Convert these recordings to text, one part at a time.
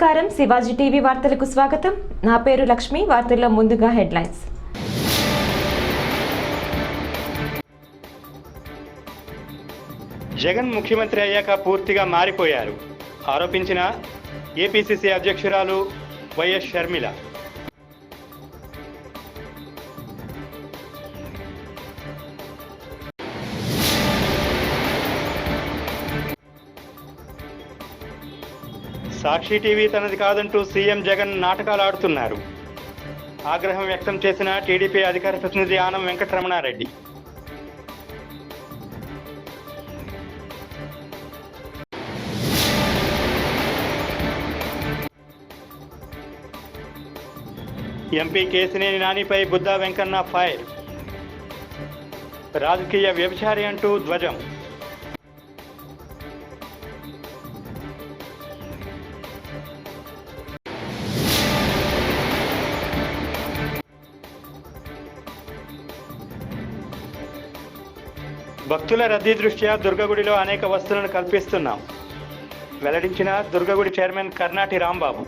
నమస్కారం. శివాజీ టీవీ వార్తలకు స్వాగతం. నా పేరు లక్ష్మి. వార్తల్లో ముందుగా హెడ్లైన్స్. జగన్ ముఖ్యమంత్రి అయ్యాక పూర్తిగా మారిపోయారు. ఆరోపించిన ఏపీసీసీ అధ్యక్షురాలు వైఎస్ షర్మిల సాక్షి టీవీ తనది కాదంటూ సీఎం జగన్ నాటకాలు ఆడుతున్నారు. ఆగ్రహం వ్యక్తం చేసిన టీడీపీ అధికార ప్రతినిధి ఆనం వెంకటరమణారెడ్డి. ఎంపీ కేసినేని నానిపై బుద్ధా వెంకన్న ఫైర్. రాజకీయ వ్యభిచారి అంటూ ధ్వజం. భక్తుల రద్దీ దృష్ట్యా దుర్గగుడిలో అనేక వస్తువులను కల్పిస్తున్నాం. వెల్లడించిన దుర్గగుడి చైర్మన్ కర్నాటి రాంబాబు.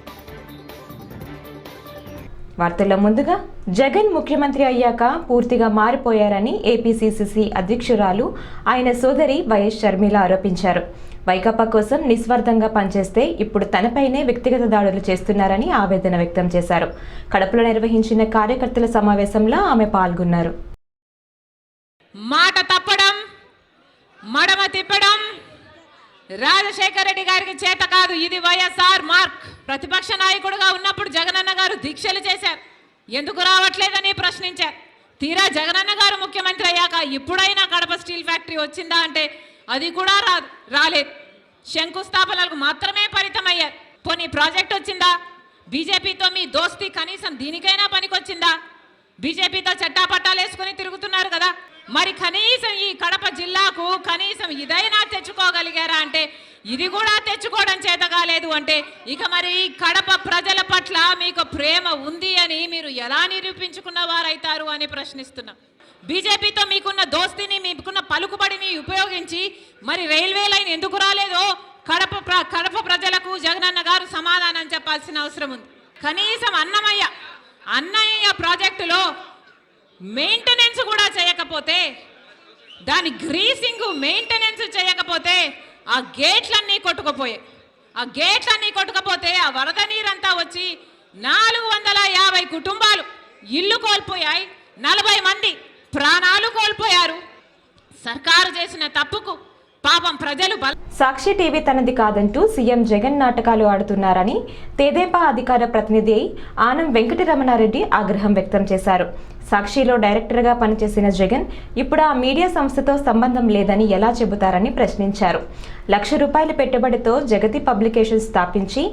వార్తల్లో ముందుగా జగన్ ముఖ్యమంత్రి అయ్యాక పూర్తిగా మారిపోయారని ఏపీసీసీసీ అధ్యక్షురాలు ఆయన సోదరి వైఎస్ షర్మిల ఆరోపించారు. వైకాపా కోసం నిస్వార్థంగా పనిచేస్తే ఇప్పుడు తనపైనే వ్యక్తిగత దాడులు చేస్తున్నారని ఆవేదన వ్యక్తం చేశారు. కడపలో నిర్వహించిన కార్యకర్తల సమావేశంలో ఆమె పాల్గొన్నారు. మాట మడమ తిప్పడం రాజశేఖర రెడ్డి గారికి చేత కాదు. ఇది వైఎస్ఆర్ మార్క్. ప్రతిపక్ష నాయకుడుగా ఉన్నప్పుడు జగనన్న గారు దీక్షలు చేశారు. ఎందుకు రావట్లేదని ప్రశ్నించారు. తీరా జగనన్న గారు ముఖ్యమంత్రి అయ్యాక ఇప్పుడైనా కడప స్టీల్ ఫ్యాక్టరీ వచ్చిందా అంటే అది కూడా రాదు రాలేదు. శంకుస్థాపనలకు మాత్రమే పరితమయ్యారు పోనీ ప్రాజెక్ట్ వచ్చిందా? బీజేపీతో మీ దోస్తీ కనీసం దీనికైనా పనికొచ్చిందా? బీజేపీతో చట్టాపట్టాలు వేసుకుని తిరుగుతున్నారు కదా. మరి కనీసం ఈ కడప జిల్లాకు కనీసం ఇదైనా తెచ్చుకోగలిగారా అంటే ఇది కూడా తెచ్చుకోవడం చేత కాలేదు అంటే ఇక మరి కడప ప్రజల పట్ల మీకు ప్రేమ ఉంది అని మీరు ఎలా నిరూపించుకున్న వారైతారు అని ప్రశ్నిస్తున్నా. బీజేపీతో మీకున్న దోస్తిని మీకున్న పలుకుబడిని ఉపయోగించి మరి రైల్వే లైన్ ఎందుకు రాలేదో కడప కడప ప్రజలకు జగనన్న గారు సమాధానం చెప్పాల్సిన అవసరం ఉంది. కనీసం అన్నమయ్య అన్నయ్య ప్రాజెక్టులో మెయింటెనెన్స్ కూడా చేయకపోతే దాని గ్రీసింగ్ మెయింటెనెన్స్ చేయకపోతే ఆ గేట్లన్నీ కొట్టుకుపోయాయి. ఆ గేట్లన్నీ కొట్టుకపోతే ఆ వరద నీరంతా వచ్చి నాలుగు వందల యాభై కుటుంబాలు ఇల్లు కోల్పోయాయి. నలభై మంది ప్రాణాలు కోల్పోయారు. సర్కారు చేసిన తప్పుకు పాపం ప్రజలు సాక్షి టీవీ తనది కాదంటూ సీఎం జగన్ నాటకాలు ఆడుతున్నారని తెదేపా అధికార ప్రతినిధి ఆనం వెంకటరమణారెడ్డి ఆగ్రహం వ్యక్తం చేశారు. సాక్షిలో డైరెక్టర్గా పనిచేసిన జగన్ ఇప్పుడు ఆ మీడియా సంస్థతో సంబంధం లేదని ఎలా చెబుతారని ప్రశ్నించారు. లక్ష రూపాయల పెట్టుబడితో జగతి పబ్లికేషన్ స్థాపించి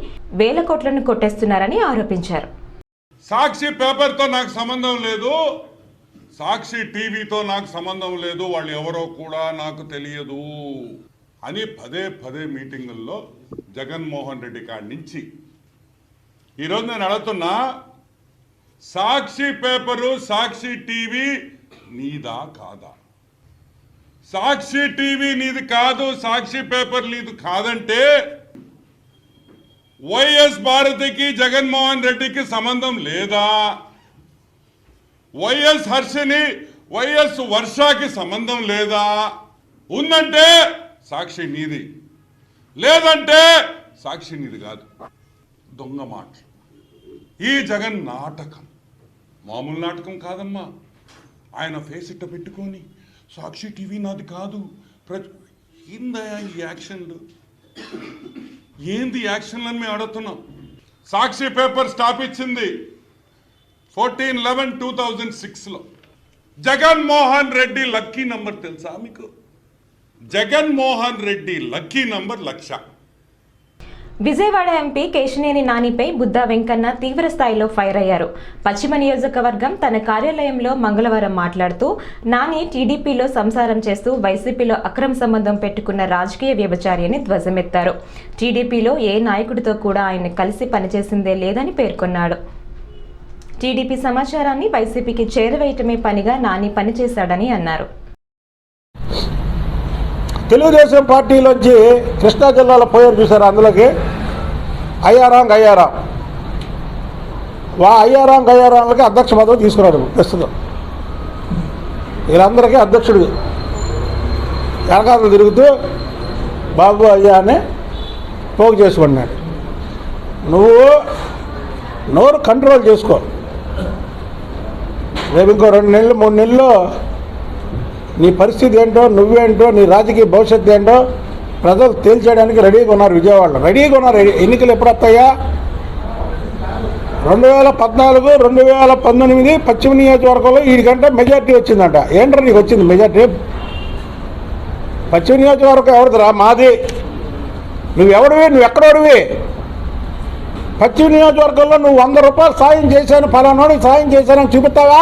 వేల కోట్లను కొట్టేస్తున్నారని ఆరోపించారు. సాక్షి పేపర్తో నాకు సంబంధం లేదు. సాక్షి టీవీతో నాకు సంబంధం లేదు వాళ్ళు ఎవరో కూడా నాకు తెలియదు అని పదే పదే మీటింగుల్లో జగన్మోహన్ రెడ్డి కాడి నుంచి ఈరోజు నేను అడుగుతున్నా సాక్షి పేపరు సాక్షి టీవీ నీదా కాదా? సాక్షి టీవీ నీది కాదు సాక్షి పేపర్ నీది కాదంటే వైఎస్ భారతికి జగన్మోహన్ రెడ్డికి సంబంధం లేదా? వైఎస్ హర్షని వైఎస్ వర్షాకి సంబంధం లేదా? ఉందంటే సాక్షి నీది. లేదంటే సాక్షి నీది కాదు. దొంగ మాటలు. ఈ జగన్ నాటకం. మామూలు నాటకం కాదమ్మా. ఆయన ఫేస్ ఇట్ట పెట్టుకొని సాక్షి టీవీ నాది కాదు. ప్రతి ఈ యాక్షన్లు? ఏంది యాక్షన్లని మేము అడుగుతున్నాం సాక్షి పేపర్ స్టాప్ ఇచ్చింది. ఫోర్టీన్ లెవెన్ టూ థౌజండ్ సిక్స్లో. జగన్మోహన్ రెడ్డి లక్కీ నంబర్ తెలుసా మీకు? Jaganmohan Reddy lucky number lakh. Vijayawada MP Kesineni నానిపై Buddha Venkanna తీవ్ర స్థాయిలో ఫైర్ అయ్యారు పశ్చిమ నియోజకవర్గం తన కార్యాలయంలో మంగళవారం మాట్లాడుతూ నాని టీడీపీలో సంసారం చేస్తూ వైసీపీలో అక్రమ సంబంధం పెట్టుకున్న రాజకీయ వ్యభచారి అని ధ్వజమెత్తారు. టీడీపీలో ఏ నాయకుడితో కూడా ఆయన కలిసి పనిచేసిందే లేదని పేర్కొన్నాడు. టీడీపీ సమాచారాన్ని వైసీపీకి చేరవేయటమే పనిగా నాని పనిచేశాడని అన్నారు. తెలుగుదేశం పార్టీలోంచి కృష్ణా జిల్లాలో పోయారు చూసారు అందులోకి? అయ్యారాం గయ్యారాం వా అయ్యారాం గయ్యారాంలకి అధ్యక్ష పదవి తీసుకురాడు ప్రస్తుతం. వీళ్ళందరికీ అధ్యక్షుడు వెనకాతలు తిరుగుతూ బాబు అయ్యా అని పోగు చేసుకున్నాడు. నువ్వు నోరు కంట్రోల్ చేసుకో. రేపు ఇంకో రెండు నెలలు మూడు నెలలు నీ పరిస్థితి ఏంటో నువ్వేంటో నీ రాజకీయ భవిష్యత్తు ఏంటో ప్రజలు తేల్చేయడానికి రెడీగా ఉన్నారు విజయవాడలో. రెడీగా ఉన్నారు. ఎన్నికలు ఎప్పుడు వస్తాయా? రెండు వేల పద్నాలుగు రెండు వేల పంతొమ్మిది పశ్చిమ నియోజకవర్గంలో వీడికంటే మెజార్టీ వచ్చిందంట. ఏంట్రా నీకు వచ్చింది మెజార్టీ? పశ్చిమ నియోజకవర్గం ఎవరిదిరా? మాది. నువ్వెవడివి? నువ్వు ఎక్కడోడివి పశ్చిమ నియోజకవర్గంలో నువ్వు వంద రూపాయలు సాయం చేశాను ఫలానాడికి సాయం చేశానని చూపిస్తావా?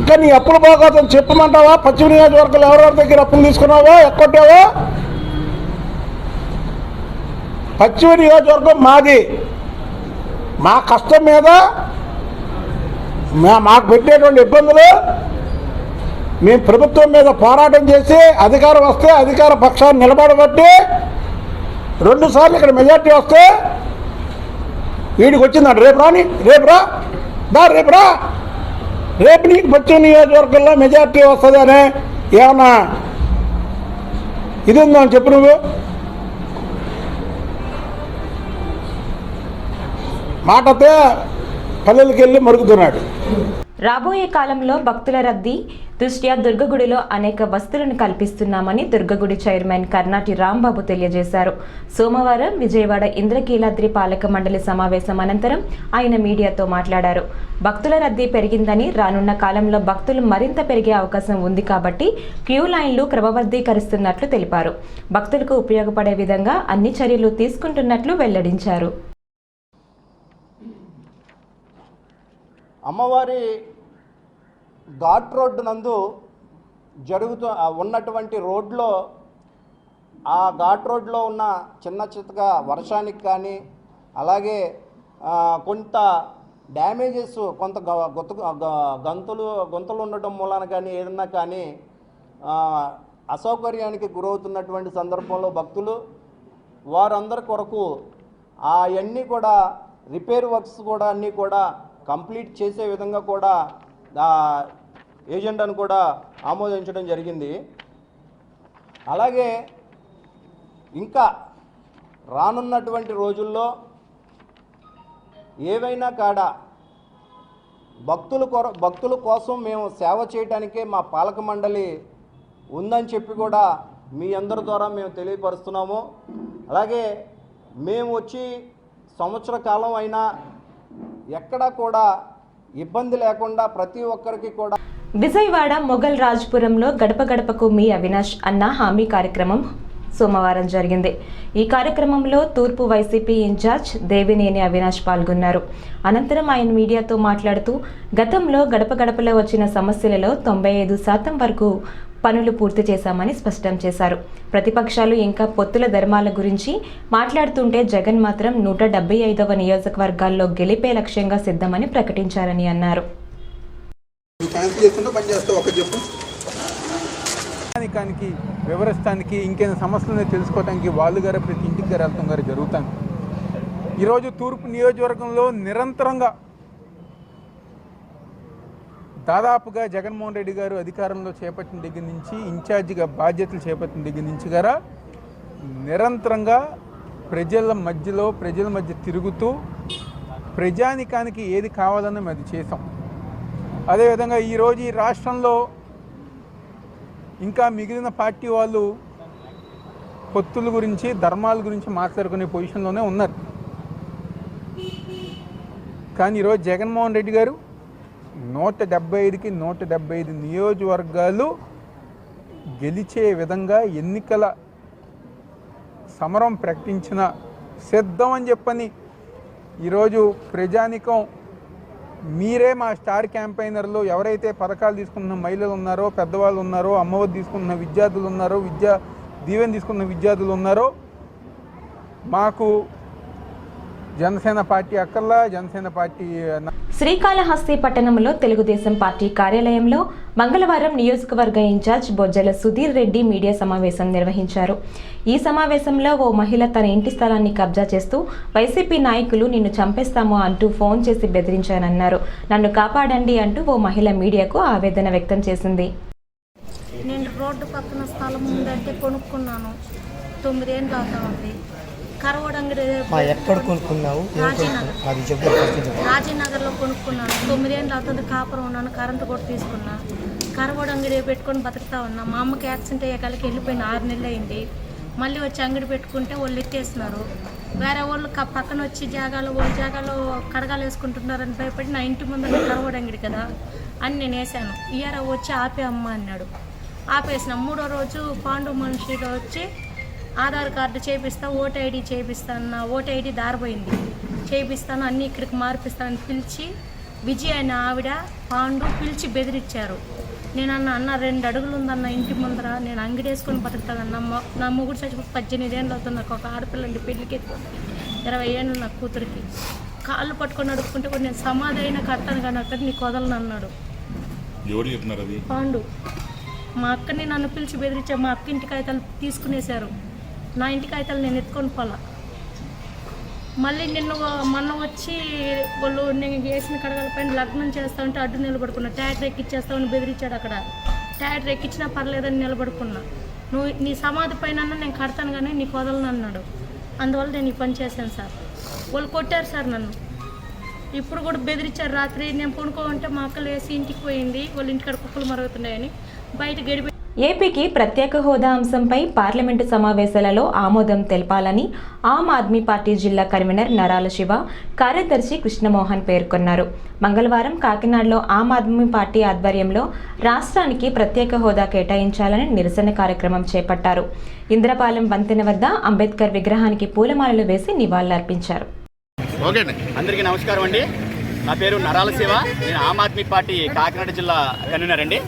ఇంకా నీ అప్పుల బాగోతం చెప్పమంటావా? పశ్చిమ నియోజకవర్గంలో ఎవరెవరి దగ్గర అప్పులు తీసుకున్నావో ఎక్కొట్టావో పశ్చిమ నియోజకవర్గం మాది. మా కష్టం మీద మాకు పెట్టేటువంటి ఇబ్బందులు. మేము ప్రభుత్వం మీద పోరాటం చేసి అధికారం వస్తే అధికార పక్షాన్ని నిలబడబట్టి రెండు సార్లు ఇక్కడ మెజార్టీ వస్తే వీడికి వచ్చిందంట రేపు రాని రేపు రా. దా రేపు రా. రేపు నీకు పశ్చిమ నియోజకవర్గంలో మెజార్టీ వస్తుంది అనే ఏమన్నా ఇది ఉందని చెప్పు నువ్వు. మాటతే పల్లెలకి వెళ్ళి మరుగుతున్నాడు. రాబోయే కాలంలో భక్తుల రద్దీ దృష్ట్యా దుర్గగుడిలో అనేక వస్తువులను కల్పిస్తున్నామని దుర్గగుడి చైర్మన్ కర్ణాటి రాంబాబు తెలియజేశారు. సోమవారం విజయవాడ ఇంద్రకీలాద్రి పాలక మండలి సమావేశం అనంతరం ఆయన మీడియాతో మాట్లాడారు. భక్తుల రద్దీ పెరిగిందని రానున్న కాలంలో భక్తులు మరింత పెరిగే అవకాశం ఉంది కాబట్టి క్యూ లైన్లు క్రమబద్ధీకరిస్తున్నట్లు తెలిపారు. భక్తులకు ఉపయోగపడే విధంగా అన్ని చర్యలు తీసుకుంటున్నట్లు వెల్లడించారు. అమ్మవారి ఘాట్ రోడ్డు నందు జరుగుతూ ఉన్నటువంటి రోడ్లో ఆ ఘాట్ రోడ్లో ఉన్న చిన్న చిత్తగా వర్షానికి కానీ అలాగే కొంత డ్యామేజెస్ కొంత గ- గంతులు గొంతులు ఉండటం మూలాన కానీ ఏదన్నా కానీ అసౌకర్యానికి గురవుతున్నటువంటి సందర్భంలో భక్తులు వారందరి కొరకు అవన్నీ కూడా రిపేర్ వర్క్స్ కూడా అన్నీ కూడా కంప్లీట్ చేసే విధంగా కూడా ఆ ఏజెండాను కూడా ఆమోదించడం జరిగింది. అలాగే ఇంకా రానున్నటువంటి రోజుల్లో ఏవైనా కాడ భక్తుల కొర భక్తుల కోసం మేము సేవ చేయటానికే మా పాలక మండలి ఉందని చెప్పి కూడా మీ అందరి ద్వారా మేము తెలియపరుస్తున్నాము. అలాగే మేము వచ్చి సంవత్సర కాలం అయినా ఎక్కడా కూడా ఇబ్బంది లేకుండా ప్రతి ఒక్కరికి కూడా విజయవాడ మొఘల్ రాజ్పురంలో గడప గడపకు మీ అవినాష్ అన్న హామీ కార్యక్రమం సోమవారం జరిగింది. ఈ కార్యక్రమంలో తూర్పు వైసీపీ ఇన్ఛార్జ్ దేవినేని అవినాష్ పాల్గొన్నారు. అనంతరం ఆయన మీడియాతో మాట్లాడుతూ గతంలో గడప గడపలో వచ్చిన సమస్యలలో తొంభై ఐదు శాతం వరకు పనులు పూర్తి చేశామని స్పష్టం చేశారు. ప్రతిపక్షాలు ఇంకా పొత్తుల ధర్మాల గురించి మాట్లాడుతుంటే జగన్ మాత్రం నూట డెబ్బై ఐదవ నియోజకవర్గాల్లో గెలిపే లక్ష్యంగా సిద్ధమని ప్రకటించారని అన్నారు. వివరిస్తానికి ఇంకేమైనా సమస్యలు తెలుసుకోవడానికి వాళ్ళు గారు ప్రతి ఇంటికి గారు వెళ్తాం గారు జరుగుతాను ఈరోజు తూర్పు నియోజకవర్గంలో నిరంతరంగా దాదాపుగా జగన్మోహన్ రెడ్డి గారు అధికారంలో చేపట్టిన దగ్గర నుంచి ఇన్ఛార్జిగా బాధ్యతలు చేపట్టిన దగ్గర నుంచి గారా నిరంతరంగా ప్రజల మధ్యలో ప్రజల మధ్య తిరుగుతూ ప్రజానికానికి ఏది కావాలన్నా మేము అది చేసాం అదేవిధంగా ఈరోజు ఈ రాష్ట్రంలో ఇంకా మిగిలిన పార్టీ వాళ్ళు పొత్తుల గురించి ధర్మాల గురించి మాట్లాడుకునే పొజిషన్లోనే ఉన్నారు. కానీ ఈరోజు జగన్మోహన్ రెడ్డి గారు నూట డెబ్బై ఐదుకి నూట డెబ్బై ఐదు నియోజకవర్గాలు గెలిచే విధంగా ఎన్నికల సమరం ప్రకటించిన సిద్ధం అని చెప్పని ఈరోజు ప్రజానికం మీరే మా స్టార్ క్యాంపైనర్లు ఎవరైతే పథకాలు తీసుకున్న మహిళలు ఉన్నారో పెద్దవాళ్ళు ఉన్నారో అమ్మఒడి తీసుకున్న విద్యార్థులు ఉన్నారో విద్యా దీవెన తీసుకున్న విద్యార్థులు ఉన్నారో మాకు జనసేన పార్టీ అక్కల్లా జనసేన పార్టీ శ్రీకాళహస్తి పట్టణంలో తెలుగుదేశం పార్టీ కార్యాలయంలో మంగళవారం నియోజకవర్గ ఇన్ఛార్జ్ బొజ్జల సుధీర్ రెడ్డి మీడియా సమావేశం నిర్వహించారు. ఈ సమావేశంలో ఓ మహిళ తన ఇంటి స్థలాన్ని కబ్జా చేస్తూ వైసీపీ నాయకులు నిన్ను చంపేస్తాము అంటూ ఫోన్ చేసి బెదిరించానన్నారు నన్ను కాపాడండి అంటూ ఓ మహిళ మీడియాకు ఆవేదన వ్యక్తం చేసింది. నేను రోడ్డు పక్కన స్థలం ఉందంటే కొనుక్కున్నాను. తొమ్మిదేళ్ళు అవుతా ఉంది. కరవడంగడి ఎక్కడ కొనుక్కున్నావు? రాజీనగర్? అది చెప్పు రాజీనగర్లో కొనుక్కున్నాను. తొమ్మిదేళ్ళు అవుతుంది కాపురం ఉన్నాను కరెంటు కూడా తీసుకున్నా. కరవడ అంగడి పెట్టుకొని బతుకుతా ఉన్నా. మా అమ్మకి యాక్సిడెంట్ అయ్యేకాలకి వెళ్ళిపోయిన ఆరు నెలలు అయింది మళ్ళీ వచ్చి అంగడి పెట్టుకుంటే వాళ్ళు ఎత్తేస్తున్నారు వేరే వాళ్ళు పక్కన వచ్చి జాగాలో వాళ్ళ జాగాలో కడగాలు వేసుకుంటున్నారని భయపడి నా ఇంటి ముందు కరవడ అంగడి కదా అని నేను వేసాను. ఇయర వచ్చి ఆపే అమ్మ అన్నాడు. ఆపేసిన. మూడో రోజు పాండు మనిషిలో వచ్చి ఆధార్ కార్డు చేపిస్తా ఓటు ఐడి చేపిస్తాను నా ఓటు ఐడి దారిపోయింది. చేపిస్తాను అన్నీ ఇక్కడికి మార్పిస్తానని పిలిచి విజయ్ అనే ఆవిడ పాండు పిలిచి బెదిరించారు నేను అన్న అన్న రెండు అడుగులు ఉందన్న ఇంటి ముందర నేను అంగడి వేసుకొని బతుకుతానన్న నా మొగుడు చచ్చిపోయి పద్దెనిమిది ఏళ్ళు అవుతుంది నాకు ఒక ఆడపిల్లండి పెళ్ళికి ఇరవై ఏళ్ళు నా కూతురికి. కాళ్ళు పట్టుకొని అడుక్కుంటే కూడా నేను సమాధి అయినా కడతాను కానీ అక్కడ నీకు వదలను అన్నాడు. ఎవరు చెప్పినారు అది? పాండు. మా అక్కని నన్ను పిలిచి బెదిరించా మా అక్క ఇంటి కాగితాలు తీసుకునేశారు. నా ఇంటికి అయితే నేను ఎత్తుకొని పోలా. మళ్ళీ నిన్ను మొన్న వచ్చి వాళ్ళు నేను వేసిన కడగల పైన లగ్నం చేస్తా ఉంటే అడ్డు నిలబడుకున్నా. ట్యాటర్ ఎక్కిచ్చేస్తామని బెదిరించాడు అక్కడ. ట్యాటర్ ఎక్కించినా పర్లేదని నిలబడుకున్నా. నువ్వు నీ సమాధి పైన నేను కడతాను కానీ నీకు వదలను అన్నాడు. అందువల్ల నేను ఈ పని చేశాను సార్. వాళ్ళు కొట్టారు సార్ నన్ను. ఇప్పుడు కూడా బెదిరించారు. రాత్రి నేను పడుకోమంటే మా అక్క లేసి ఇంటికి పోయింది. వాళ్ళ ఇంటికాడ కుక్కలు మరుగుతున్నాయని. బయట గడిపి ఏపీకి ప్రత్యేక హోదా అంశంపై పార్లమెంటు సమావేశాలలో ఆమోదం తెలపాలని ఆమ్ ఆద్మీ పార్టీ జిల్లా కన్వీనర్ నరాల శివ కార్యదర్శి కృష్ణమోహన్ పేర్కొన్నారు. మంగళవారం కాకినాడలో ఆమ్ ఆద్మీ పార్టీ ఆధ్వర్యంలో రాష్ట్రానికి ప్రత్యేక హోదా కేటాయించాలని నిరసన కార్యక్రమం చేపట్టారు. ఇంద్రపాలెం వంతెన వద్ద అంబేద్కర్ విగ్రహానికి పూలమాలలు వేసి నివాళులర్పించారు. అందరికీ నమస్కారం అండి. నా పేరు నరాల శివ. నేను ఆమ్ ఆద్మీ పార్టీ కాకినాడ జిల్లా కన్వీనర్ అండి.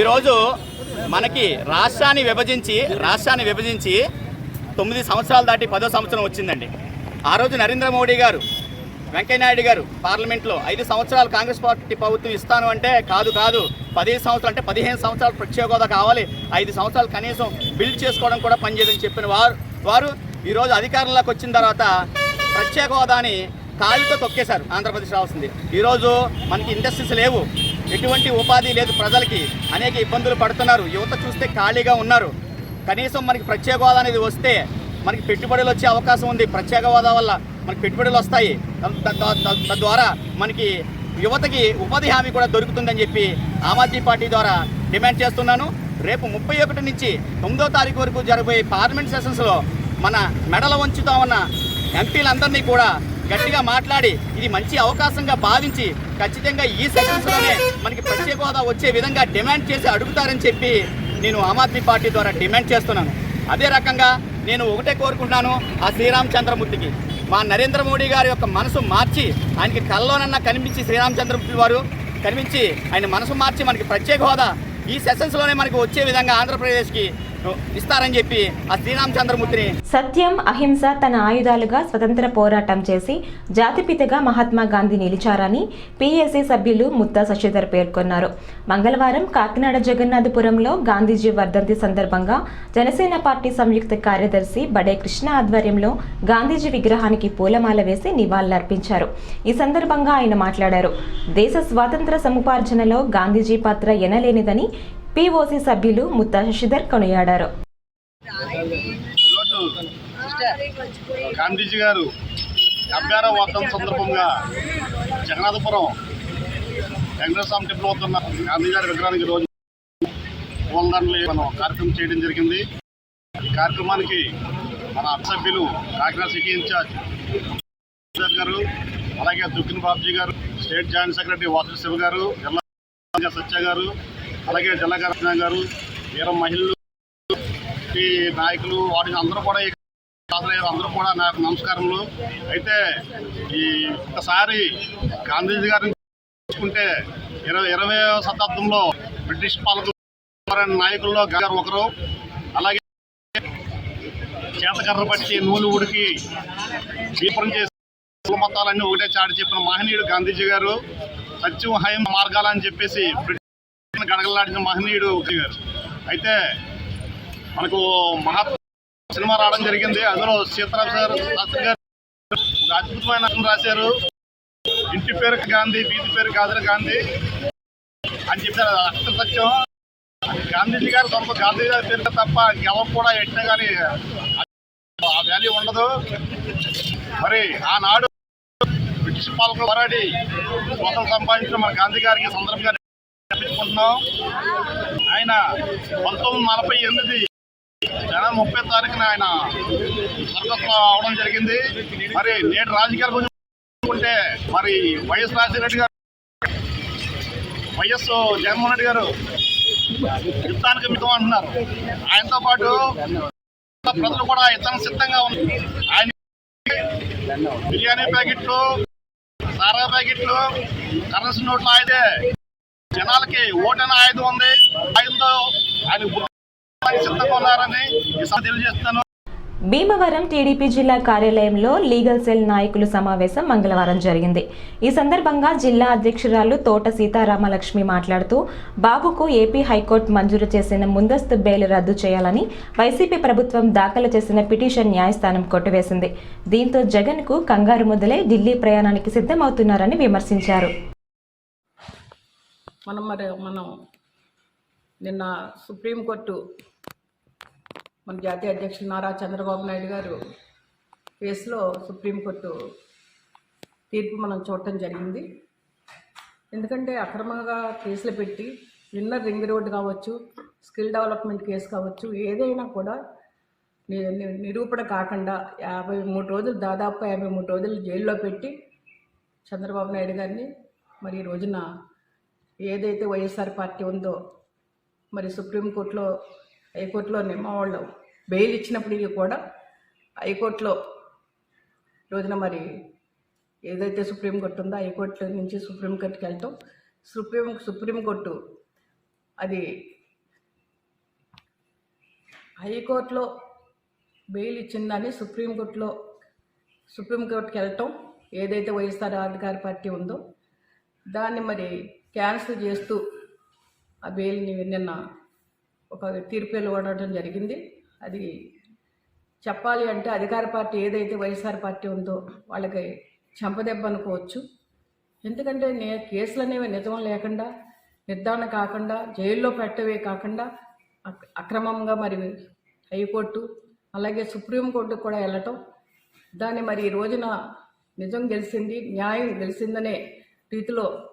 ఈరోజు మనకి రాష్ట్రాన్ని విభజించి రాష్ట్రాన్ని విభజించి తొమ్మిది సంవత్సరాలు దాటి పదో సంవత్సరం వచ్చిందండి. ఆ రోజు నరేంద్ర మోడీ గారు వెంకయ్యనాయుడు గారు పార్లమెంట్లో ఐదు సంవత్సరాలు కాంగ్రెస్ పార్టీ ప్రభుత్వం ఇస్తాను అంటే కాదు కాదు. పదిహేను సంవత్సరాలు అంటే పదిహేను సంవత్సరాలు ప్రత్యేక హోదా కావాలి. ఐదు సంవత్సరాలు కనీసం బిల్డ్ చేసుకోవడం కూడా పనిచేయదని చెప్పిన వారు వారు ఈరోజు అధికారంలోకి వచ్చిన తర్వాత ప్రత్యేక హోదాని కాలుతో తొక్కేశారు. ఆంధ్రప్రదేశ్ రావాల్సింది. ఈరోజు మనకి ఇండస్ట్రీస్ లేవు. ఎటువంటి ఉపాధి లేదు. ప్రజలకి అనేక ఇబ్బందులు పడుతున్నారు. యువత చూస్తే ఖాళీగా ఉన్నారు. కనీసం మనకి ప్రత్యేక హోదా అనేది వస్తే మనకి పెట్టుబడులు వచ్చే అవకాశం ఉంది. ప్రత్యేక హోదా వల్ల మనకి పెట్టుబడులు వస్తాయి. తద్వారా మనకి యువతకి ఉపాధి హామీ కూడా దొరుకుతుందని చెప్పి ఆమ్ ఆద్మీ పార్టీ ద్వారా డిమాండ్ చేస్తున్నాను. రేపు ముప్పై ఒకటి నుంచి తొమ్మిదో తారీఖు వరకు జరగబోయే పార్లమెంట్ సెషన్స్లో మన మెడల వంచుతా ఉన్న ఎంపీలందరినీ కూడా గట్టిగా మాట్లాడి ఇది మంచి అవకాశంగా భావించి ఖచ్చితంగా ఈ సెషన్స్లోనే మనకి ప్రత్యేక హోదా వచ్చే విధంగా డిమాండ్ చేసి అడుగుతారని చెప్పి నేను ఆమ్ ఆద్మీ పార్టీ ద్వారా డిమాండ్ చేస్తున్నాను. అదే రకంగా నేను ఒకటే కోరుకుంటున్నాను ఆ శ్రీరామచంద్రమూర్తికి మా నరేంద్ర మోడీ గారి యొక్క మనసు మార్చి ఆయనకి కల్లోనన్నా కనిపించి శ్రీరామచంద్రమూర్తి వారు కనిపించి ఆయన మనసు మార్చి మనకి ప్రత్యేక హోదా ఈ సెషన్స్లోనే మనకి వచ్చే విధంగా ఆంధ్రప్రదేశ్కి ఇస్తారని చెప్పి ఆ శ్రీరామచంద్రమూర్తిని సత్యం అహింస తన ఆయుధాలుగా స్వతంత్ర పోరాటం చేసి జాతిపితగా మహాత్మా గాంధీ నిలిచారని పిఎస్సీ సభ్యులు ముత్తా శశిధర్ పేర్కొన్నారు. మంగళవారం కాకినాడ జగన్నాథపురంలో గాంధీజీ వర్ధంతి సందర్భంగా జనసేన పార్టీ సంయుక్త కార్యదర్శి బడే కృష్ణ ఆధ్వర్యంలో గాంధీజీ విగ్రహానికి పూలమాల వేసి నివాళులర్పించారు. ఈ సందర్భంగా ఆయన మాట్లాడారు. దేశ స్వాతంత్ర సముపార్జనలో గాంధీజీ పాత్ర ఎనలేనిదని పిఓసి సభ్యులు ముత్తా శశిధర్ కొనియాడారు. గాంధీజీ గారు అభ్యారం వర్ధం సందర్భంగా జగన్నాథపురం వెంకటేశ్వర స్వామి టెంపుల్ వద్ద ఉన్న గాంధీ గారి విగ్రహానికి రోజు పూలదండలు మనం కార్యక్రమం చేయడం జరిగింది. ఈ కార్యక్రమానికి మన సభ్యులు కాకినాడ సిటీ ఇన్ఛార్జ్ గారు అలాగే దుక్కిన బాబ్జీ గారు state joint secretary Vasu Siva గారు జిల్లా సత్య గారు అలాగే జిల్లా కృష్ణ గారు వీర మహిళలు ఈ నాయకులు వాటిని అందరూ కూడా హాజరయ్యారు అందరూ కూడా నాకు నమస్కారములు. అయితే ఈ ఒకసారి గాంధీజీ గారిని చూసుకుంటే ఇరవై ఇరవై శతాబ్దంలో బ్రిటిష్ పాలకులు నాయకుల్లో గారు ఒకరు. అలాగే చేతకర్ర పట్టి నూలు ఉడికి దీపం చేసి మతాలన్నీ ఒకటే చాటి చెప్పిన మహనీయుడు గాంధీజీ గారు. సత్యం హయం మార్గాలని చెప్పేసి బ్రిటిష్ గడగలాడిన మహనీయుడు గారు. అయితే మనకు మహా సినిమా రావడం జరిగింది. అందులో సీతారాం సార్ శాస్త్రి గారు ఒక అద్భుతమైన రాశారు. ఇంటి పేరు గాంధీ వీధి పేరు కాదు గాంధీ అని చెప్పారు. అష్ట అక్షర సత్యం. గాంధీజీ గారు సొంత గాంధీ గారి పేరు తప్ప ఎవరు కూడా ఎట్టినా కానీ ఆ వాల్యూ ఉండదు. మరి ఆనాడు బ్రిటిష్ పాలకులు పోరాడి స్వతం సంపాదించిన మన గాంధీ గారికి సందర్భంగా చెప్పుకుంటున్నాం ఆయన పంతొమ్మిది నలభై ఎనిమిది జనవరి ముప్పై తారీఖున ఆయన స్వర్గస్థం అవడం జరిగింది. మరి నేటి రాజకీయాల గురించి ఉంటే మరి వైఎస్ రాజశేఖర గారు వైఎస్ జగన్మోహన్ రెడ్డి గారు యుద్ధానికి మితం అంటున్నారు. ఆయనతో పాటు ప్రజలు కూడా యుద్ధానికి సిద్ధంగా ఉంది ఆయన బిర్యానీ ప్యాకెట్లు సారా ప్యాకెట్లు కరెన్సీ నోట్లు అయితే జనాలకి ఓటైన ఆయుధం ఉంది. ఆయుధంతో ఆయన సిద్ధంగా ఉన్నారని తెలియజేస్తున్నాను. భీమవరం టీడీపీ జిల్లా కార్యాలయంలో లీగల్ సెల్ నాయకులు సమావేశం మంగళవారం జరిగింది. ఈ సందర్భంగా జిల్లా అధ్యక్షురాలు తోట సీతారామలక్ష్మి మాట్లాడుతూ బాబుకు ఏపీ హైకోర్టు మంజూరు చేసిన ముందస్తు బెయిల్ రద్దు చేయాలని వైసీపీ ప్రభుత్వం దాఖలు చేసిన పిటిషన్ న్యాయస్థానం కొట్టివేసింది. దీంతో జగన్కు కంగారు మొదలై ఢిల్లీ ప్రయాణానికి సిద్ధమవుతున్నారని విమర్శించారు. మనం మరి మనం నిన్న సుప్రీంకోర్టు మన జాతీయ అధ్యక్షులు నారా చంద్రబాబు నాయుడు గారు కేసులో సుప్రీంకోర్టు తీర్పు మనం చూడటం జరిగింది. ఎందుకంటే అక్రమంగా కేసులు పెట్టి ఇన్నర్ రింగ్ రోడ్ కావచ్చు స్కిల్ డెవలప్మెంట్ కేసు కావచ్చు ఏదైనా కూడా నిరూపణ కాకుండా యాభై మూడు రోజులు దాదాపు యాభై మూడు రోజులు జైల్లో పెట్టి చంద్రబాబు నాయుడు గారిని మరి ఈ రోజున ఏదైతే వైఎస్ఆర్ పార్టీ ఉందో మరి సుప్రీంకోర్టులో హైకోర్టులో నిమ్మవాళ్ళు బెయిల్ ఇచ్చినప్పటికీ కూడా హైకోర్టులో రోజున మరి ఏదైతే సుప్రీంకోర్టు ఉందో హైకోర్టు నుంచి సుప్రీంకోర్టుకి వెళ్తాం. సుప్రీం సుప్రీంకోర్టు అది హైకోర్టులో బెయిల్ ఇచ్చిందని సుప్రీంకోర్టులో సుప్రీంకోర్టుకి వెళ్ళటం ఏదైతే వైఎస్ఆర్ అధికార పార్టీ ఉందో దాన్ని మరి క్యాన్సిల్ చేస్తూ ఆ బెయిల్ని నిన్న ఒక తీర్పు ఇవ్వడం జరిగింది. అది చెప్పాలి అంటే అధికార పార్టీ ఏదైతే వైఎస్ఆర్ పార్టీ ఉందో వాళ్ళకి చెంపదెబ్బ అనుకోవచ్చు. ఎందుకంటే నే కేసులు అనేవి నిజం లేకుండా నిర్ధారణ కాకుండా జైల్లో పెట్టవే కాకుండా అక్- అక్రమంగా మరి హైకోర్టు అలాగే సుప్రీంకోర్టు కూడా వెళ్ళటం దాన్ని మరి ఈ రోజున నిజం గెలిచింది న్యాయం గెలిచిందనే రీతిలో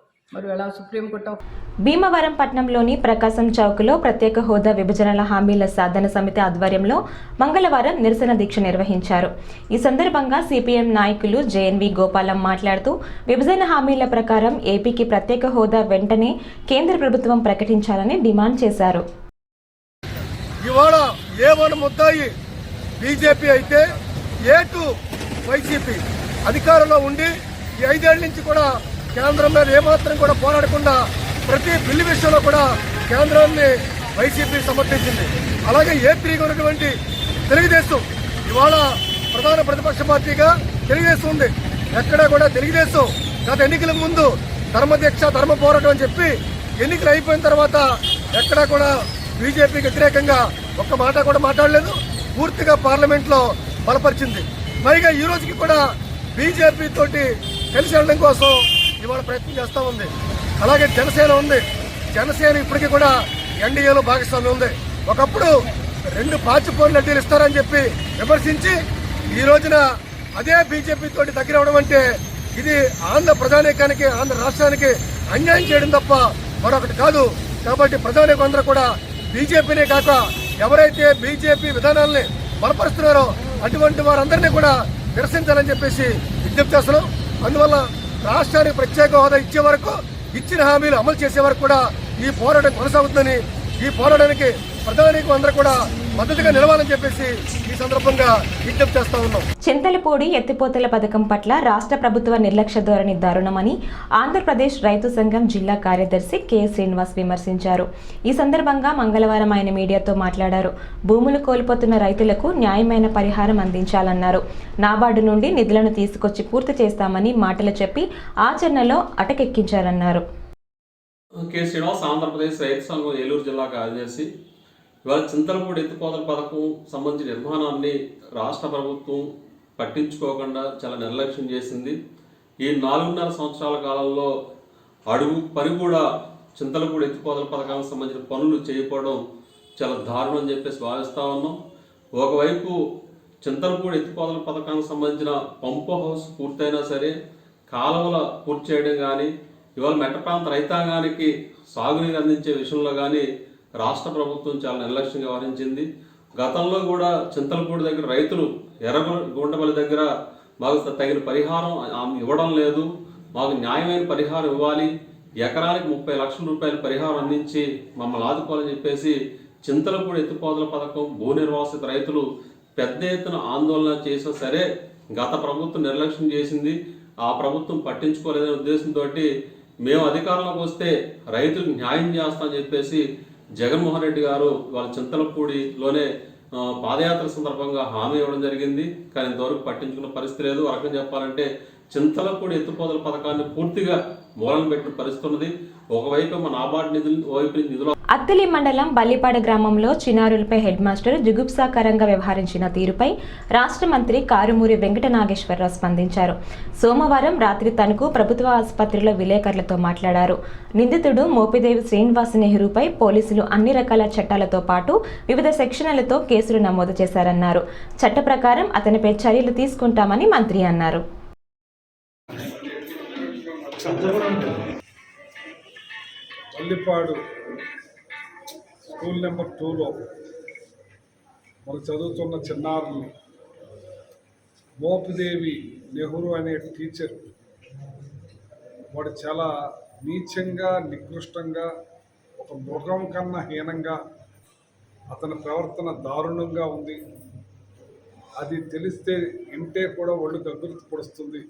భీమవరం పట్టణంలోని ప్రకాశం చౌక్లో ప్రత్యేక హోదా విభజనల హామీల సాధన సమితి ఆధ్వర్యంలో మంగళవారం నిరసన దీక్ష నిర్వహించారు. ఈ సందర్భంగా సిపిఎం నాయకులు జేఎన్వి గోపాలం మాట్లాడుతూ విభజన హామీల ప్రకారం ఏపీకి ప్రత్యేక హోదా వెంటనే కేంద్ర ప్రభుత్వం ప్రకటించాలని డిమాండ్ చేశారు. ఇవాళ ఏ వన్ ముద్దాయి బీజేపీ అయితే ఏ టూ వైసీపీ అధికారంలో ఉండి ఈ ఐదేళ్ళ నుంచి కూడా కేంద్రం మీద ఏమాత్రం కూడా పోరాడకుండా ప్రతి బిల్లు విషయంలో కూడా కేంద్రాన్ని వైసీపీ సమర్థించింది. అలాగే ఏపీ ఉన్నటువంటి తెలుగుదేశం ఇవాళ ప్రధాన ప్రతిపక్ష పార్టీగా తెలుగుదేశం ఉంది. ఎక్కడా కూడా తెలుగుదేశం గత ఎన్నికల ముందు ధర్మదీక్ష ధర్మ పోరాటం అని చెప్పి ఎన్నికలు అయిపోయిన తర్వాత ఎక్కడా కూడా బీజేపీకి వ్యతిరేకంగా ఒక్క మాట కూడా మాట్లాడలేదు. పూర్తిగా పార్లమెంట్లో బలపరిచింది. పైగా ఈ రోజుకి కూడా బీజేపీ తోటి కలిసి వెళ్ళడం కోసం ఇవాళ ప్రయత్నం చేస్తూ ఉంది. అలాగే జనసేన ఉంది. జనసేన ఇప్పటికీ కూడా ఎన్డీఏలో భాగస్వామ్యం ఉంది. ఒకప్పుడు రెండు పాచిపోయిన లడ్డీలు ఇస్తారని చెప్పి విమర్శించి ఈ రోజున అదే బీజేపీ తోటి దగ్గర అవడం అంటే ఇది ఆంధ్ర ప్రజానీకానికి ఆంధ్ర రాష్ట్రానికి అన్యాయం చేయడం తప్ప మరొకటి కాదు. కాబట్టి ప్రజానీకం అందరూ కూడా బీజేపీనే కాక ఎవరైతే బీజేపీ విధానాల్ని బలపరుస్తున్నారో అటువంటి వారందరినీ కూడా నిరసించాలని చెప్పేసి విజ్ఞప్తి చేస్తున్నాం. అందువల్ల రాష్ట్రానికి ప్రత్యేక హోదా ఇచ్చే వరకు ఇచ్చిన హామీలు అమలు చేసే వరకు కూడా ఈ పోరాటం కొనసాగుతుందని ఈ పోరాటానికి ప్రధానికి అందరూ కూడా మద్దతుగా నిలవాలని చెప్పేసి ఈ సందర్భంగా విజ్ఞప్తి చేస్తా ఉన్నాం. చింతలపూడి ఎత్తిపోతల పథకం పట్ల రాష్ట్ర ప్రభుత్వ నిర్లక్ష్య ధోరణి దారుణమని ఆంధ్రప్రదేశ్ రైతు సంఘం జిల్లా కార్యదర్శి కె. శ్రీనివాస్ విమర్శించారు. ఈ సందర్భంగా మంగళవారం ఆయన మీడియాతో మాట్లాడారు. భూములు కోల్పోతున్న రైతులకు న్యాయమైన పరిహారం అందించాలన్నారు. నాబార్డు నుండి నిధులను తీసుకొచ్చి పూర్తి చేస్తామని మాటలు చెప్పి ఆచరణలో అటకెక్కించారన్నారు. కె. శ్రీనివాస్ ఆంధ్రప్రదేశ్ రైతు సంఘం ఏలూరు జిల్లా కార్యదర్శి ఇవాళ చింతలపూడి ఎత్తిపోతల పథకం సంబంధించిన నిర్మాణాన్ని రాష్ట్ర ప్రభుత్వం పట్టించుకోకుండా చాలా నిర్లక్ష్యం చేసింది. ఈ నాలుగున్నర సంవత్సరాల కాలంలో అడుగు పని కూడా చింతలపూడి ఎత్తిపోతల పథకానికి సంబంధించిన పనులు చేయకపోవడం చాలా దారుణం అని చెప్పేసి భావిస్తూ ఉన్నాం. ఒకవైపు చింతలపూడి ఎత్తిపోతల పథకానికి సంబంధించిన పంపు హౌస్ పూర్తయినా సరే కాలువల పూర్తి చేయడం కానీ ఇవాళ మెట్ట ప్రాంత రైతాంగానికి సాగునీరు అందించే విషయంలో కానీ రాష్ట్ర ప్రభుత్వం చాలా నిర్లక్ష్యంగా వ్యవహరించింది. గతంలో కూడా చింతలపూడి దగ్గర రైతులు ఎర్ర గుండబలి దగ్గర మాకు తగిన పరిహారం ఇవ్వడం లేదు. మాకు న్యాయమైన పరిహారం ఇవ్వాలి. ఎకరానికి ముప్పై లక్షల రూపాయల పరిహారం అందించి మమ్మల్ని ఆదుకోవాలని చెప్పేసి చింతలపూడి ఎత్తిపోతల పథకం భూ నిర్వాసిత రైతులు పెద్ద ఎత్తున ఆందోళన చేసినా సరే గత ప్రభుత్వం నిర్లక్ష్యం చేసింది. ఆ ప్రభుత్వం పట్టించుకోలేదనే ఉద్దేశంతో మేము అధికారంలోకి వస్తే రైతులకు న్యాయం చేస్తామని చెప్పేసి జగన్మోహన్ రెడ్డి గారు వాళ్ళ చింతలపూడిలోనే పాదయాత్ర సందర్భంగా హామీ ఇవ్వడం జరిగింది. కానీ ఇంతవరకు పట్టించుకున్న పరిస్థితి లేదు. ఒక చెప్పాలంటే చింతలపూడి ఎత్తుపోతల పథకాన్ని పూర్తిగా మూలం పెట్టిన పరిస్థితి ఉన్నది. ఒకవైపు మన నాబార్డు నిధులు ఓవైపు నిధుల నిధులు అత్తిలి మండలం బల్లిపాడ గ్రామంలో చిన్నారులపై హెడ్ మాస్టర్ జుగుప్సాకరంగా వ్యవహరించిన తీరుపై రాష్ట్ర మంత్రి కారుమూరి వెంకట నాగేశ్వరరావు స్పందించారు. సోమవారం రాత్రి తనకు ప్రభుత్వ ఆసుపత్రిలో విలేకరులతో మాట్లాడారు. నిందితుడు మోపిదేవి శ్రీనివాస్ నెహ్రూపై పోలీసులు అన్ని రకాల చట్టాలతో పాటు వివిధ సెక్షన్లతో కేసులు నమోదు చేశారన్నారు. చట్ట ప్రకారం అతనిపై చర్యలు తీసుకుంటామని మంత్రి అన్నారు. పల్లిపాడు స్కూల్ నెంబర్ టూలో మరి చదువుతున్న చిన్నారుల్ని మోపిదేవి నెహ్రూ అనే టీచర్ వాడు చాలా నీచంగా నికృష్టంగా ఒక మృగం కన్నా హీనంగా అతని ప్రవర్తన దారుణంగా ఉంది. అది తెలిస్తే ఇంటే కూడా ఒళ్ళు దగ్గరికి పొడుస్తుంది.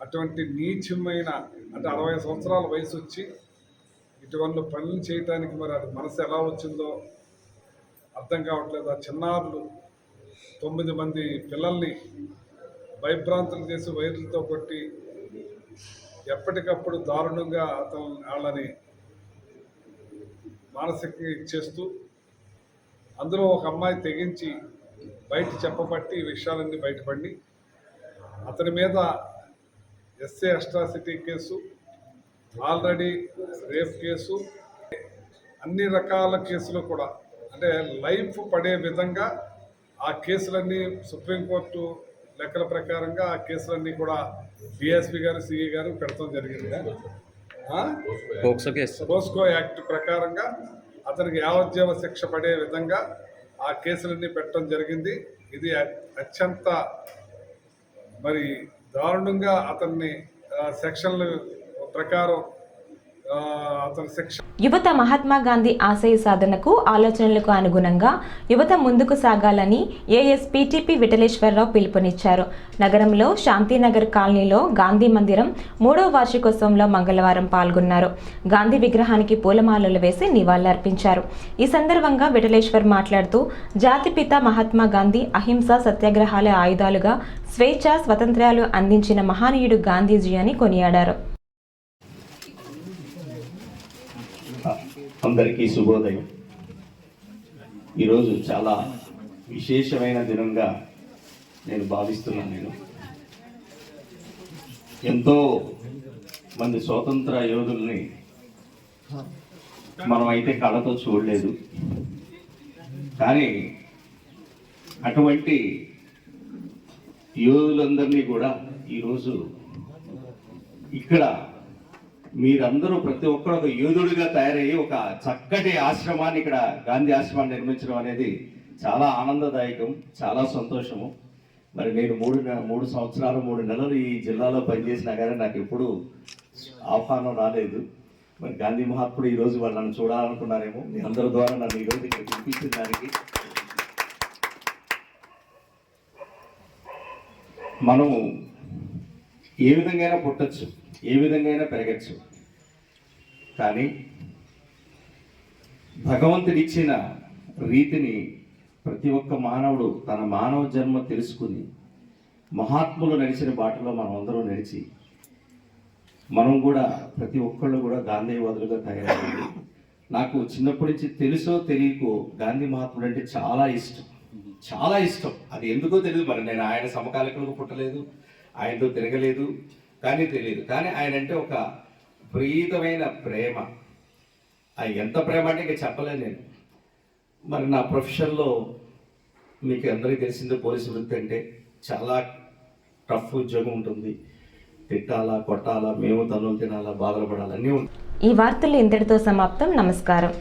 అటువంటి నీచమైన అంటే అరవై సంవత్సరాల వయసు వచ్చి ఇటువంటి పనులు చేయటానికి మరి అది మనసు ఎలా వచ్చిందో అర్థం కావట్లేదు. ఆ చిన్నారులు తొమ్మిది మంది పిల్లల్ని భయభ్రాంతులు చేసి వైర్లతో కొట్టి ఎప్పటికప్పుడు దారుణంగా అతను వాళ్ళని మానసికంగా ఇచ్చేస్తూ అందులో ఒక అమ్మాయి తెగించి బయట చెప్పబట్టి ఈ విషయాలన్నీ బయటపడి అతని మీద SA atrocity case already rape case. అన్ని రకాల కేసులు కూడా అంటే లైఫ్ పడే విధంగా ఆ కేసులన్నీ సుప్రీంకోర్టు లెక్కల ప్రకారంగా ఆ కేసులన్నీ కూడా డిఎస్పి గారు సిఐ గారు పెడతాం జరిగింది? పోస్కో యాక్ట్ ప్రకారంగా అతనికి యావజ్జీవ శిక్ష పడే విధంగా ఆ కేసులన్నీ పెట్టడం జరిగింది. ఇది అత్యంత మరి దారుణంగా అతన్ని సెక్షన్ల ప్రకారం యువత మహాత్మా గాంధీ ఆశయ సాధనకు ఆలోచనలకు అనుగుణంగా యువత ముందుకు సాగాలని ఏఎస్ పీటీపీ విఠలేశ్వరరావు పిలుపునిచ్చారు. నగరంలో శాంతినగర్ కాలనీలో గాంధీ మందిరం మూడవ వార్షికోత్సవంలో మంగళవారం పాల్గొన్నారు. గాంధీ విగ్రహానికి పూలమాలలు వేసి నివాళులర్పించారు. ఈ సందర్భంగా విఠలేశ్వర్ మాట్లాడుతూ జాతిపిత మహాత్మా గాంధీ అహింస సత్యాగ్రహాల ఆయుధాలుగా స్వేచ్ఛ స్వతంత్రాలు అందించిన మహనీయుడు గాంధీజీ అని కొనియాడారు. అందరికీ శుభోదయం. ఈరోజు చాలా విశేషమైన దినంగా నేను భావిస్తున్నాను నేను. ఎంతో మంది స్వాతంత్ర యోధుల్ని మనం అయితే కళ్ళతో చూడలేదు. కానీ అటువంటి యోధులందరినీ కూడా ఈరోజు ఇక్కడ మీరందరూ ప్రతి ఒక్కరు ఒక యోధుడిగా తయారయ్యి ఒక చక్కటి ఆశ్రమాన్ని ఇక్కడ గాంధీ ఆశ్రమాన్ని నిర్మించడం అనేది చాలా ఆనందదాయకం చాలా సంతోషము. మరి నేను మూడు మూడు సంవత్సరాలు మూడు నెలలు ఈ జిల్లాలో పనిచేసినా కానీ నాకు ఎప్పుడు ఆహ్వానం రాలేదు. మరి గాంధీ మహాత్ముడు ఈరోజు వాళ్ళు నన్ను చూడాలనుకున్నారేమో. మీ అందరి ద్వారా నన్ను ఈరోజు ఇక్కడ పిలిపించిన దానికి. మనము ఏ విధంగా పుట్టచ్చు ఏ విధంగా పెరగచ్చు. కానీ భగవంతుడిచ్చిన రీతిని ప్రతి ఒక్క మానవుడు తన మానవ జన్మ తెలుసుకుని మహాత్ములు నడిచిన బాటలో మనం అందరం నడిచి మనం కూడా ప్రతి ఒక్కళ్ళు కూడా గాంధీవాదులుగా తయారయ్యింది నాకు చిన్నప్పటి నుంచి తెలుసో తెలియకో గాంధీ మహాత్ముడు అంటే చాలా ఇష్టం. చాలా ఇష్టం. అది ఎందుకో తెలియదు మరి నేను ఆయన సమకాలికులకు పుట్టలేదు. ఆయనతో తిరగలేదు కానీ తెలియదు. కానీ ఆయన అంటే ఒక ప్రీతమైన ప్రేమ. అది ఎంత ప్రేమ అంటే ఇంకా చెప్పలేను నేను. మరి నా ప్రొఫెషన్లో మీకు అందరికీ తెలిసిందే పోలీసు వృత్తి అంటే చాలా టఫ్ ఉద్యోగం ఉంటుంది. తిట్టాలా కొట్టాలా మేము తనులు తినాలా బాధలు పడాలా అన్నీ ఉంటాయి. ఈ వార్తలు ఇంతటితో సమాప్తం. నమస్కారం.